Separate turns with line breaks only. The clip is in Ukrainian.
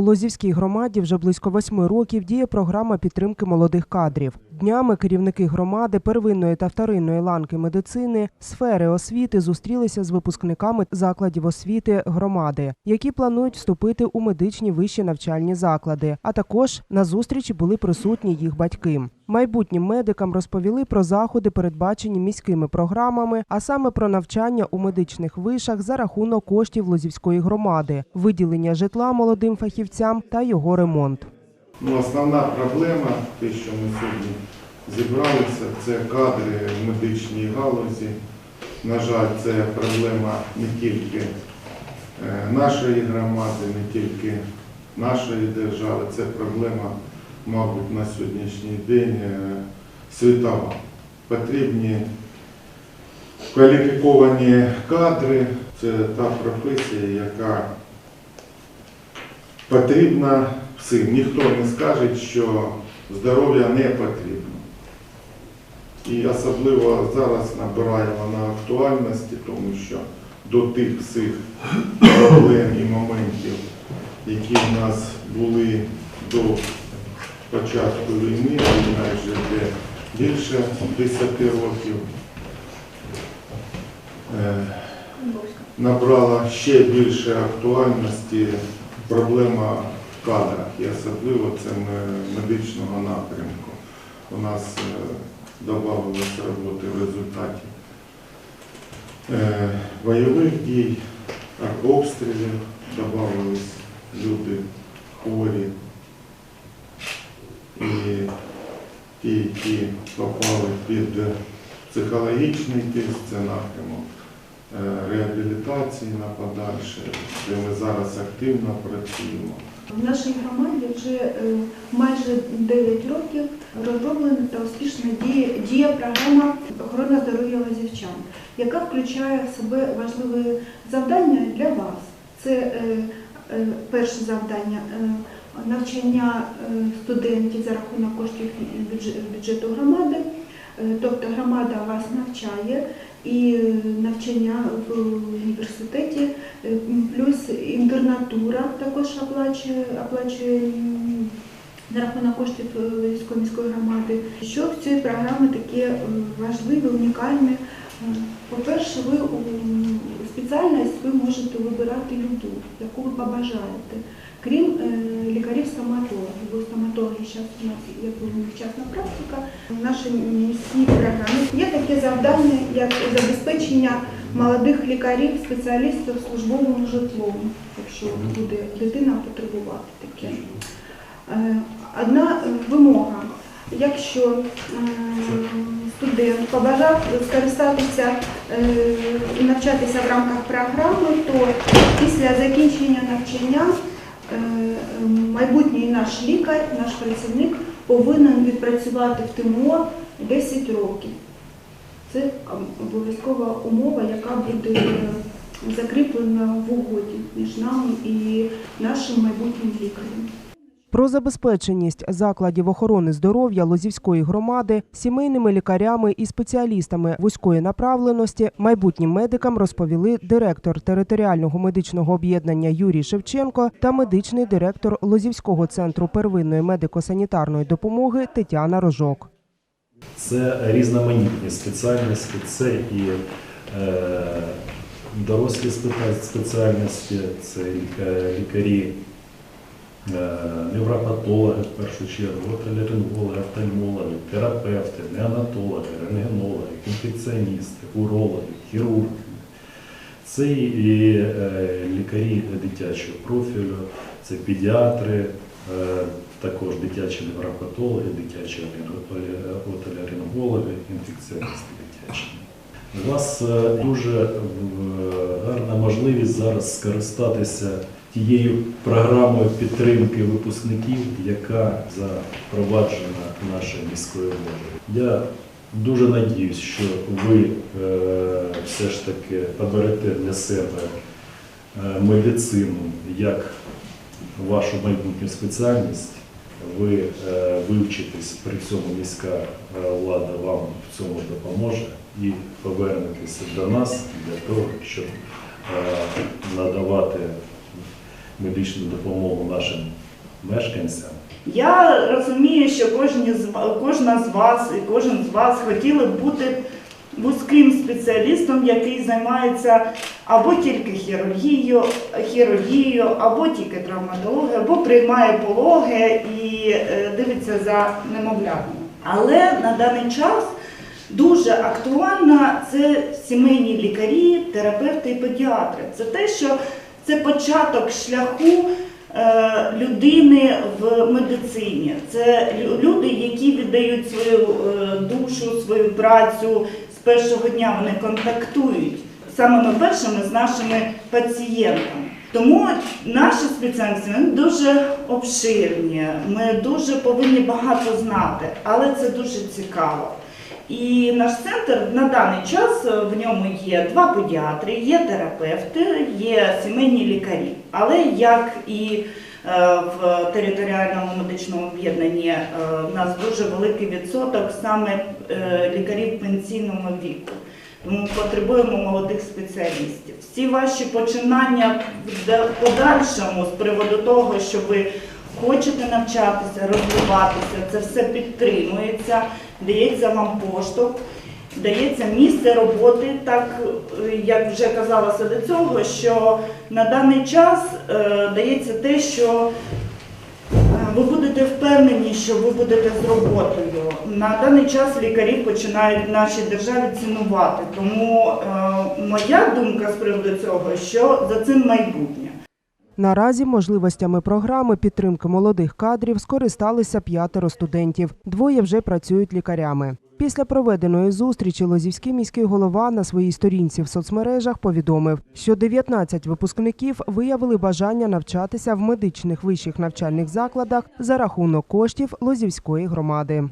У Лозівській громаді вже близько восьми років діє програма підтримки молодих кадрів. Днями керівники громади первинної та вторинної ланки медицини, сфери освіти зустрілися з випускниками закладів освіти громади, які планують вступити у медичні вищі навчальні заклади. А також на зустрічі були присутні їх батьки. Майбутнім медикам розповіли про заходи, передбачені міськими програмами, а саме про навчання у медичних вишах за рахунок коштів Лозівської громади, виділення житла молодим фахівцям та його ремонт.
Ну, основна проблема, те, що ми сьогодні зібралися, це кадри в медичній галузі. На жаль, це проблема не тільки е, нашої громади, не тільки нашої держави, це проблема, мабуть, на сьогоднішній день е, світова. Потрібні кваліфіковані кадри, це та професія, яка потрібна всім. Ніхто не скаже, що здоров'я не потрібно. І особливо зараз набирає вона актуальності, тому що до тих всіх проблем і моментів, які в нас були до початку війни, війна вже йде більше 10 років, е, набрала ще більше актуальності проблема в кадрах, і особливо це медичного напрямку. У нас е, додавалося роботи в результаті е, бойових дій, обстрілів, додавались люди хворі. І ті, які попали під психологічний тиск, це напрямок е, реабілітації на подальше, де ми зараз активно працюємо.
В нашій громаді вже е, майже 9 років розроблена та успішно діє, діє програма охорони здоров'я лазівчан, яка включає в себе важливі завдання для вас. Це е, перше завдання навчання е, студентів за рахунок коштів бюдж- бюджету громади. Е, Тобто громада вас навчає і е, навчання в університеті Плюс інтернатура також оплачує, оплачує за рахунок коштів Львівської міської громади. Що в цій програмі таке важливе, унікальне? По-перше, ви спеціальність ви можете вибирати люду, яку ви побажаєте. Крім е, лікарів-стоматологів, бо стоматологи зараз у нас є частна практика. В нашій міській програмі є таке завдання, як забезпечення молодих лікарів, спеціалістів службовим житлом, якщо буде дитина потребувати таке. Е, Одна е, вимога. Якщо е, побажав скористатися е, і навчатися в рамках програми, то після закінчення навчання е, майбутній наш лікар, наш працівник повинен відпрацювати в ТМО 10 років. Це обов'язкова умова, яка буде е, закріплена в угоді між нами і нашим майбутнім лікарем.
Про забезпеченість закладів охорони здоров'я Лозівської громади сімейними лікарями і спеціалістами вузької направленості майбутнім медикам розповіли директор територіального медичного об'єднання Юрій Шевченко та медичний директор Лозівського центру первинної медико-санітарної допомоги Тетяна Рожок.
Це різноманітні спеціальності, це і е, дорослі спеціальності, це лікарі, е, невропатологи в першу чергу, отоларингологи, офтальмологи, терапевти, неонатологи, рентгенологи, інфекціоністи, урологи, хірурги. Це і е, лікарі дитячого профілю, це педіатри, е, також дитячі невропатологи, дитячі отоларингологи, інфекціоністи дитячі. У вас е, дуже е, гарна можливість зараз скористатися тією програмою підтримки випускників, яка запроваджена нашою міською владою. Я дуже надіюсь, що ви е, все ж таки оберете для себе е, медицину як вашу майбутню спеціальність. Ви е, вивчитесь, при цьому міська влада вам в цьому допоможе і повернетеся до нас для того, щоб надавати медичну допомогу нашим мешканцям.
Я розумію, що кожні з кожна з вас і кожен з вас хотіли б бути вузьким спеціалістом, який займається або тільки хірургією, хірургією, або тільки травматологією, або приймає пологи і е, дивиться за немовлятами. Але на даний час дуже актуальна це сімейні лікарі, терапевти і педіатри. Це те, що це початок шляху е, людини в медицині. Це люди, які віддають свою е, душу, свою працю з першого дня. Вони контактують самими першими з нашими пацієнтами. Тому наші спеціальності дуже обширні. Ми дуже повинні багато знати, але це дуже цікаво. І наш центр на даний час е, в ньому є два педіатри, є терапевти, є сімейні лікарі. Але як і е, в територіальному медичному об'єднанні е, в нас дуже великий відсоток саме лікарів пенсійного віку. Тому потребуємо молодих спеціалістів. Всі ваші починання в подальшому з приводу того, що ви хочете навчатися, розвиватися, це все підтримується, дається вам поштовх, дається місце роботи, так е, як вже казалося до цього, що на даний час е, дається те, що е, ви будете впевнені, що ви будете з роботою. На даний час лікарі починають в нашій державі цінувати. Тому е, моя думка з приводу цього, що за цим майбутнє.
Наразі можливостями програми підтримки молодих кадрів скористалися п'ятеро студентів. Двоє вже працюють лікарями. Після проведеної зустрічі Лозівський міський голова на своїй сторінці в соцмережах повідомив, що 19 випускників виявили бажання навчатися в медичних вищих навчальних закладах за рахунок коштів Лозівської громади.